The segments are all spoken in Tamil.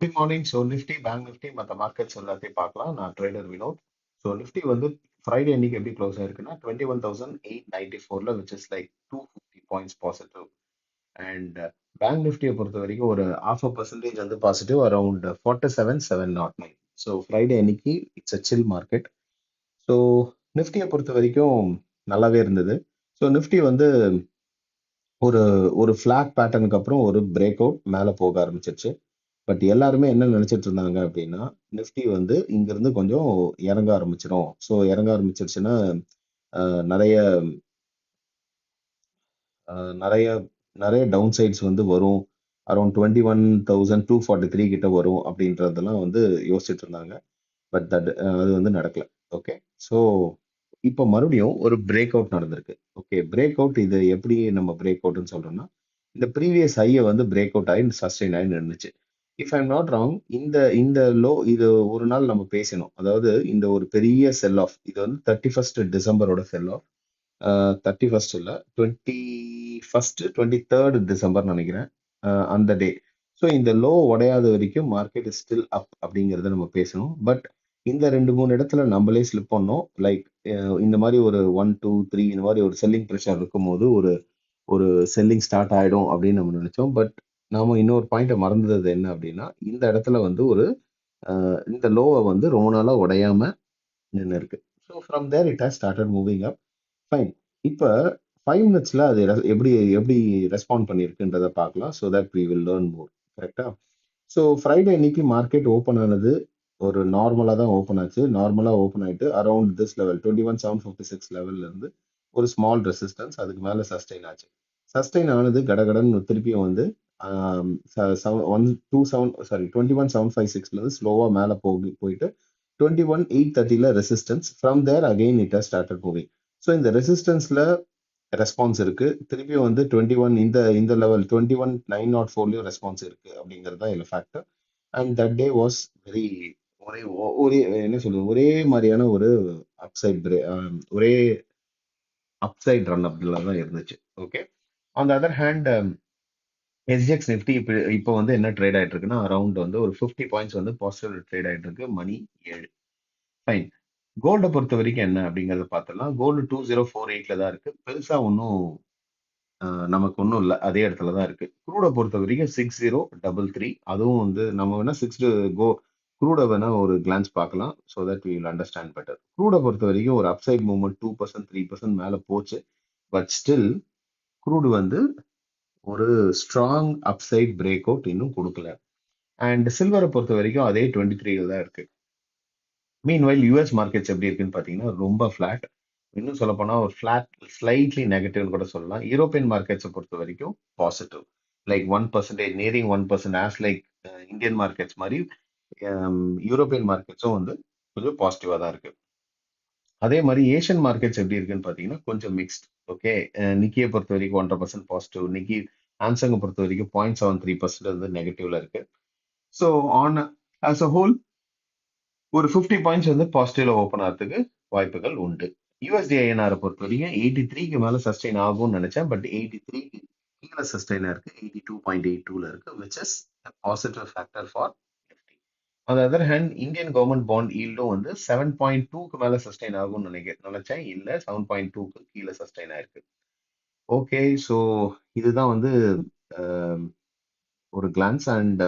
Good morning so nifty bank nifty மற்ற மார்க்கெட்ஸ் எல்லாத்தையும் பார்க்கலாம். நான் ட்ரேடர் வினோத். ஸோ நிஃப்டி வந்து ஃப்ரைடே அன்னைக்கு எப்படி க்ளோஸ் ஆயிருக்குன்னா twenty one thousand eight ninety ஃபோரில் which is like two fifty points positive and bank நிஃப்டியை பொறுத்த வரைக்கும் ஒரு ஆஃப் அ பர்சன்டேஜ் வந்து positive around forty seven seven nought nine so Friday அன்னைக்கு it's a chill market so நிஃப்டியை பொறுத்த வரைக்கும் நல்லாவே இருந்தது. ஸோ நிஃப்டி வந்து ஒரு ஒரு ஃப்ளாக் பேட்டர்னுக்கு அப்புறம் ஒரு பிரேக் அவுட் மேலே போக ஆரம்பிச்சிருச்சு. பட் எல்லாருமே என்ன நினைச்சிட்டு இருந்தாங்க அப்படின்னா நிஃப்டி வந்து இங்கிருந்து கொஞ்சம் இறங்க ஆரம்பிச்சிடும் ஸோ இறங்க ஆரம்பிச்சிருச்சுன்னா நிறைய நிறைய நிறைய டவுன் சைட்ஸ் வந்து வரும். Around twenty one thousand two forty three கிட்ட வரும் அப்படின்றதெல்லாம் வந்து யோசிச்சுட்டு இருந்தாங்க. பட் தட் அது வந்து நடக்கல. ஓகே ஸோ இப்போ மறுபடியும் ஒரு பிரேக் அவுட் நடந்திருக்கு. ஓகே பிரேக் அவுட் இது எப்படி நம்ம பிரேக் அவுட்னு சொல்றோம்னா இந்த ப்ரீவியஸ் ஐயை வந்து பிரேக் அவுட் ஆகி சஸ்டெயின் ஆகி நின்றுச்சு இஃப் ஐம் நாட் ராங் இந்த இந்த லோ இது ஒரு நாள் நம்ம பேசணும். அதாவது இந்த ஒரு பெரிய செல் ஆஃப் இது வந்து தேர்ட்டி ஃபர்ஸ்ட் டிசம்பரோட செல் ஆஃப் தேர்ட்டி ஃபர்ஸ்ட் இல்லை twenty first twenty third December நினைக்கிறேன். அந்த டே ஸோ இந்த லோ உடையாத வரைக்கும் மார்க்கெட் ஸ்டில் அப் அப்படிங்கிறத நம்ம பேசணும். பட் இந்த ரெண்டு மூணு இடத்துல நம்மளே ஸ்லிப் பண்ணோம். லைக் இந்த மாதிரி ஒரு ஒன் டூ த்ரீ இந்த மாதிரி ஒரு செல்லிங் ப்ரெஷர் இருக்கும்போது ஒரு ஒரு செல்லிங் ஸ்டார்ட் ஆகிடும் அப்படின்னு நம்ம நினைச்சோம். பட் நாம இன்னொரு பாயிண்ட்டை மறந்தது என்ன அப்படின்னா இந்த இடத்துல வந்து ஒரு அஹ், இந்த லோவை வந்து ரொம்ப நாளா உடையாம நின்று இருக்கு. So from there it has started moving up fine இப்போ ஃபைவ் மினிட்ஸில் அது re- எப்படி எப்படி ரெஸ்பாண்ட் பண்ணியிருக்குன்றதை பார்க்கலாம். So that we will learn more கரெக்டா ஸோ ஃப்ரைடே இன்னைக்கு மார்க்கெட் ஓப்பன் ஆனது ஒரு நார்மலாக தான் ஓப்பன் ஆச்சு. நார்மலாக ஓப்பன் ஆயிட்டு around this level twenty one seven fifty six லெவல்ல இருந்து ஒரு ஸ்மால் ரெசிஸ்டன்ஸ் அதுக்கு மேலே சஸ்டெயின் ஆச்சு. சஸ்டெயின் ஆனது கடகடன்னு திருப்பியும் வந்து one two seven sorry twenty one seven five சிக்ஸ்லேருந்து ஸ்லோவாக மேலே போகி போயிட்டு twenty one eight தேர்ட்டியில் resistance from there again it started moving so இந்த ரெசிஸ்டன்ஸில் ரெஸ்பான்ஸ் இருக்கு. திருப்பியும் வந்து டுவெண்ட்டி ஒன் இந்த இந்த level twenty one nine nought ஃபோர்லையும் response இருக்கு அப்படிங்கிறது தான் இதில் factor and that day was very ஒரே ஒரே என்ன சொல்றது ஒரே மாதிரியான ஒரு அப்சைட் பிரே ஒரே அப்சைட் ரன் அப்படிலாம் தான் இருந்துச்சு. Okay on the other hand SGX nifty இப்போ இப்போ வந்து என்ன ட்ரேட் ஆயிட்டு இருக்குன்னா அரௌண்ட் வந்து ஒரு ஃபிஃப்டி பாயிண்ட்ஸ் வந்து பாசிட்டிவ் ட்ரேட் ஆயிட்டு இருக்கு மணி ஏழு. ஃபைன் கோல்டை பொறுத்த வரைக்கும் என்ன அப்படிங்கிறத பார்த்துடலாம். கோல்டு டூ ஜீரோ ஃபோர் எயிட்ல தான் இருக்கு. பெருசா ஒன்றும் நமக்கு ஒன்றும் இல்லை. அதே இடத்துல தான் இருக்கு. க்ரூடை பொறுத்த வரைக்கும் சிக்ஸ் ஜீரோ டபுள் த்ரீ அதுவும் வந்து நம்ம வேணா சிக்ஸ் கோ க்ரூடை வேணா ஒரு கிளான்ஸ் பார்க்கலாம் so that we will understand better க்ரூடை பொறுத்த வரைக்கும் ஒரு upside movement two percent three percent மேலே போச்சு. பட் ஸ்டில் க்ரூடு வந்து ஒரு ஸ்ட்ராங் அப்சைட் பிரேக் அவுட் இன்னும் கொடுக்கல. அண்ட் சில்வரை பொறுத்த வரைக்கும் அதே டுவெண்ட்டி த்ரீல தான் இருக்கு. மீன் வைல் யூஎஸ் மார்க்கெட்ஸ் எப்படி இருக்குன்னு பார்த்தீங்கன்னா ரொம்ப ஃபிளாட் இன்னும் சொல்லப்போனால் ஒரு ஃபிளாட் ஸ்லைட்லி நெகட்டிவ்னு கூட சொல்லலாம். யூரோப்பியன் மார்க்கெட்ஸை பொறுத்த வரைக்கும் positive like one percentage nearing one percent as like Indian markets மாதிரி um, யூரோப்பியன் மார்க்கெட்ஸும் வந்து கொஞ்சம் பாசிட்டிவாக தான் இருக்கு. அதே மாதிரி ஏஷியன் மார்க்கெட்ஸ் எப்படி இருக்குன்னு பார்த்தீங்கன்னா கொஞ்சம் மிக்ஸ்ட் ஓகே நிக்கியை பொறுத்த வரைக்கும் ஒன்றரை பர்சன்ட் பாசிட்டிவ் நிக்கி ஆம்சங்கை பொறுத்த வரைக்கும் பாயிண்ட் செவன் த்ரீ பர்சன்ட் வந்து நெகட்டிவ்ல இருக்கு. So on as a whole ஒரு ஃபிஃப்டி பாயிண்ட்ஸ் வந்து பாசிட்டிவ்ல ஓப்பன் ஆகிறதுக்கு வாய்ப்புகள் உண்டு. யூஎஸ்டி ஐஎன்ஆரை பொறுத்த வரைக்கும் எயிட்டி த்ரீக்கு மேலே சஸ்டெயின் ஆகும்னு நினைச்சேன். பட் எயிட்டி த்ரீக்கு கீழே சஸ்டெயினாக இருக்கு. எயிட்டி டூ பாயிண்ட் எயிட் டூல இருக்கு which is positive factor for nifty other hand Indian government bond ஈல்டும் வந்து செவன் பாயிண்ட் டூக்கு மேலே சஸ்டெயின் ஆகும்னு நினைக்க நினைச்சேன். இல்லை செவன் பாயிண்ட் டூக்கு கீழே சஸ்டெயின் ஆயிருக்கு. ஓகே ஸோ இதுதான் வந்து ஒரு glance and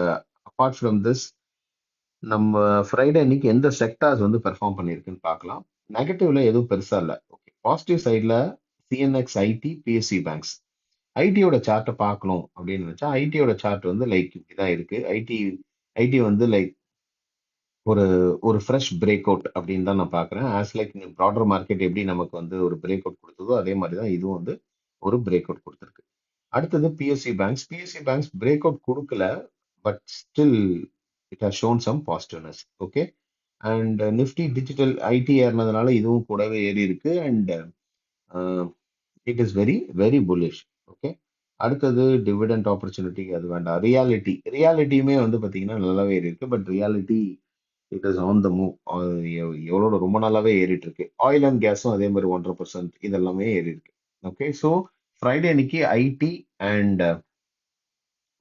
apart from this நம்ம ஃப்ரைடே அன்னைக்கு எந்த செக்டார்ஸ் வந்து பெர்ஃபார்ம் பண்ணியிருக்குன்னு பார்க்கலாம். நெகட்டிவ்ல எதுவும் பெருசா இல்லை. ஓகே பாசிட்டிவ் சைடில் சிஎன்எக்ஸ் ஐடி பிஎஸ்சி பேங்க்ஸ் ஐடியோட சார்ட்டை பார்க்கணும் அப்படின்னு நினச்சா ஐடியோட சார்ட் வந்து லைக் இப்படிதான் இருக்கு. ஐடி ஐடி வந்து லைக் ஒரு ஒரு ஃப்ரெஷ் பிரேக் அவுட் அப்படின்னு தான் நான் பார்க்குறேன். ஆஸ் லைக் ப்ராடர் மார்க்கெட் எப்படி நமக்கு வந்து ஒரு பிரேக் அவுட் கொடுத்ததோ அதே மாதிரி தான் இதுவும் வந்து ஒரு பிரேக் அவுட் கொடுத்துருக்கு. அடுத்தது PSU banks PSU banks breakout கொடுக்கல but still it has shown some positiveness okay and nifty digital IT ஏறினதுனால இதுவும் கூடவே ஏறி இருக்கு and it is very very bullish okay அடுத்தது டிவிடெண்ட் ஆப்பர்ச்சுனிட்டி அது வேண்டாம். ரியாலிட்டி ரியாலிட்டியுமே வந்து பார்த்தீங்கன்னா நல்லாவே ஏறி இருக்கு but realty it is on the move எவ்வளோ ரொம்ப நாளாவே ஏறிட்டு இருக்கு. ஆயில் அண்ட் கேஸும் அதே மாதிரி ஒன்றரை பர்சன்ட் இதெல்லாமே ஏறி இருக்கு ஓகே ஸோ ஃப்ரைடே அன்னைக்கு IT and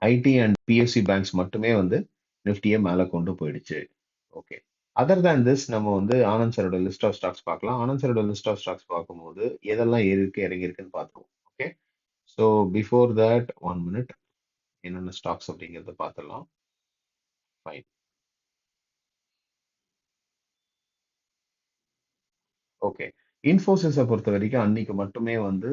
IT and PSC banks மட்டுமே வந்து நிஃப்டியை மேலே கொண்டு போயிடுச்சு. ஓகே அதர் தேன் திஸ் நம்ம வந்து ஆனந்த் சரோட லிஸ்ட் ஆஃப் ஸ்டாக்ஸ் பார்க்கலாம். ஆனந்த் சரோட லிஸ்ட் ஆஃப் ஸ்டாக்ஸ் பார்க்கும்போது எதெல்லாம் ஏறி இருக்கு இறங்கி இருக்குன்னு பார்த்துருவோம். Okay so before that one minute என்னென்ன ஸ்டாக்ஸ் அப்படிங்கிறத பார்த்துடலாம். ஃபைன் ஓகே இன்ஃபோசிஸை பொறுத்த வரைக்கும் அன்னைக்கு மட்டுமே வந்து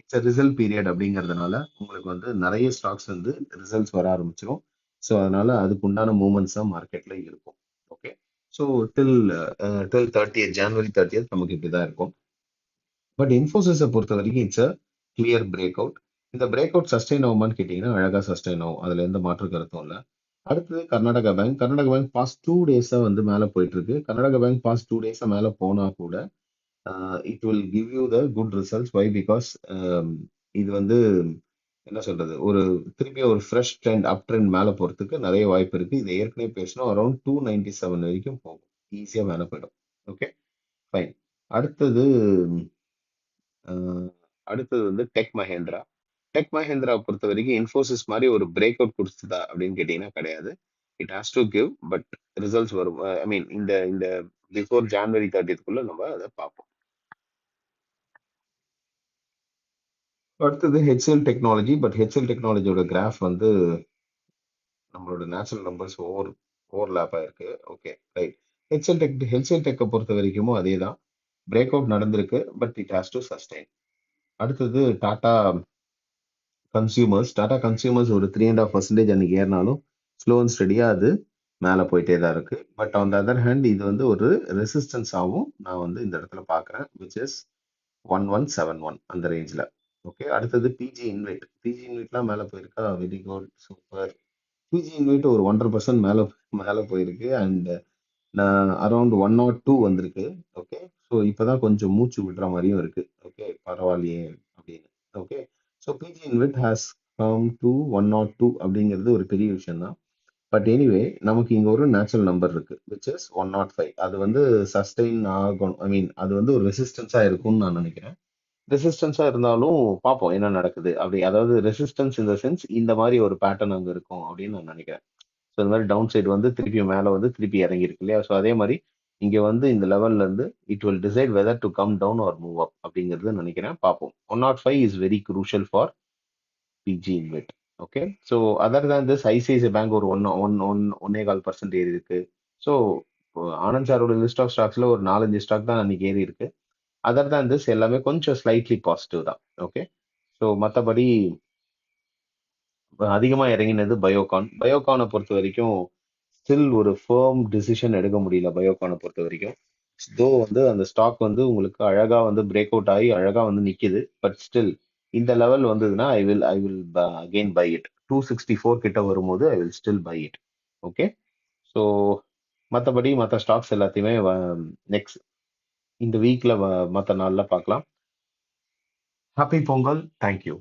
இட்ஸ் ரிசல்ட் பீரியட் அப்படிங்கிறதுனால உங்களுக்கு வந்து நிறைய ஸ்டாக்ஸ் வந்து ரிசல்ட்ஸ் வர ஆரம்பிச்சிடும் ஸோ அதனால அதுக்கு உண்டான மூமெண்ட்ஸ் தான் மார்க்கெட்ல இருக்கும். Okay so till till thirtieth January thirtieth நமக்கு இப்படி தான் இருக்கும். பட் இன்ஃபோசிஸை பொறுத்த வரைக்கும் it's a clear break out இந்த பிரேக் அவுட் சஸ்டெயின் ஆகுமான்னு கேட்டிங்கன்னா அழகாக சஸ்டெயின் ஆகும். அதில் எந்த மாற்று கருத்தும் இல்லை. அடுத்தது Karnataka bank. Karnataka bank past two டேஸாக வந்து மேலே போயிட்டு இருக்கு கர்நாடகா பேங்க் பாஸ்ட் டூ டேஸாக மேலே போனால் கூட it will give you the good results why because இது வந்து என்ன சொல்றது? ஒரு திருப்பி ஒரு ஃப்ரெஷ் ட்ரெண்ட் அப் ட்ரெண்ட் மேலே போகிறதுக்கு நிறைய வாய்ப்பு இருக்கு. இது ஏற்கனவே பேசணும் அரௌண்ட் டூ நைன்டி செவன் வரைக்கும் போகும். ஈஸியாக மேலே போயிடும். ஓகே ஃபைன் அடுத்தது அடுத்தது வந்து டெக் மஹேந்திரா. டெக் மஹேந்திரா பொறுத்த வரைக்கும் இன்ஃபோசிஸ் மாதிரி ஒரு பிரேக் அவுட் கொடுத்துதா அப்படின்னு கேட்டிங்கன்னா கிடையாது. It has to give but results வரும். Uh, ஐ மீன் இந்த இந்த பிஃபோர் ஜான்வரி தேர்ட்டிக்குள்ள நம்ம அதை பார்ப்போம். அடுத்தது ஹெச்எல் டெக்னாலஜி பட் ஹெச்எல் டெக்னாலஜியோட கிராஃப் வந்து நம்மளோட நேச்சுரல் நம்பர்ஸ் ஓவர் ஓவர்லேப் ஆயிருக்கு okay right HCL tech HCL டெக்கை பொறுத்த வரைக்கும் அதே தான் பிரேக் அவுட் நடந்திருக்கு but it has to sustain அடுத்தது டாடா கன்சியூமர்ஸ் டாடா கன்சியூமர்ஸ் ஒரு த்ரீ அண்ட் ஆஃப் பர்சன்டேஜ் அன்னைக்கு ஏறினாலும் ஸ்லோ அண்ட் ஸ்டடியாக அது மேலே போயிட்டே தான் இருக்குது but on the other hand இது வந்து ஒரு ரெசிஸ்டன்ஸாகவும் நான் வந்து இந்த இடத்துல பார்க்குறேன் which is one one seven one அந்த ரேஞ்சில் ஓகே அடுத்தது பிஜி இன்வைட் பிஜி இன்வைட்லாம் மேலே போயிருக்கா? Very good super PG InvIT ஒரு ஒன்றரை பர்சன்ட் மேலே மேலே போயிருக்கு அண்ட் நான் அரௌண்ட் ஒன் நாட் டூ வந்திருக்கு. ஓகே ஸோ இப்போ தான் கொஞ்சம் மூச்சு விடுற மாதிரியும் இருக்குது ஓகே பரவாயில்லையே. So PG InvIT has come to one nought two அப்படிங்கிறது ஒரு பெரிய விஷயம் தான் பட் எனிவே நமக்கு இங்கே ஒரு நேச்சுரல் நம்பர் இருக்கு which is one nought five அது வந்து சஸ்டெயின் ஆகணும். ஐ மீன் அது வந்து ஒரு ரெசிஸ்டன்ஸாக இருக்கும்னு நான் நினைக்கிறேன். ரெசிஸ்டன்ஸாக இருந்தாலும் பார்ப்போம் என்ன நடக்குது. அப்படி அதாவது ரெசிஸ்டன்ஸ் இந்த சென்ஸ் இந்த மாதிரி ஒரு பேட்டர்ன் அங்கே இருக்கும் அப்படின்னு நான் நினைக்கிறேன். ஸோ இந்த மாதிரி டவுன் சைடு வந்து திருப்பி மேலே வந்து திருப்பி இறங்கியிருக்கு இல்லையா? ஸோ அதே மாதிரி இங்கே வந்து இந்த லெவல்ல இருந்து it will decide whether to come down or move up அப்படிங்கிறது நினைக்கிறேன். பார்ப்போம். One nought five is very crucial for PG InvIT okay so other தான் திஸ் ஐசிஐசிஐ பேங்க் ஒரு ஒன் ஒன் ஒன் ஒன்னே கால் பர்சன்ட் ஏறி இருக்கு. ஸோ ஆனந்த் சாரோட லிஸ்ட் ஆஃப் ஸ்டாக்ஸ்ல ஒரு நாலஞ்சு ஸ்டாக் தான் அன்னைக்கு ஏறி இருக்கு. அதர் தான் திஸ் எல்லாமே கொஞ்சம் ஸ்லைட்லி பாசிட்டிவ் தான். ஓகே ஸோ மற்றபடி அதிகமாக இறங்கினது பயோகான் பயோகானை பொறுத்த வரைக்கும் ஸ்டில் ஒரு ஃபேர்ம் டிசிஷன் எடுக்க முடியல பயோகானை பொறுத்த வரைக்கும். தோ வந்து அந்த ஸ்டாக் வந்து உங்களுக்கு அழகா வந்து பிரேக் அவுட் ஆகி அழகா வந்து நிக்குது. பட் ஸ்டில் இந்த லெவல் வந்ததுன்னா I will I will again buy it two sixty four கிட்ட வரும்போது I will still buy it okay so மற்றபடி மற்ற ஸ்டாக்ஸ் எல்லாத்தையுமே um, நெக்ஸ்ட் இந்த வீக்ல மற்ற நாளில் பார்க்கலாம். ஹாப்பி பொங்கல். தேங்க்யூ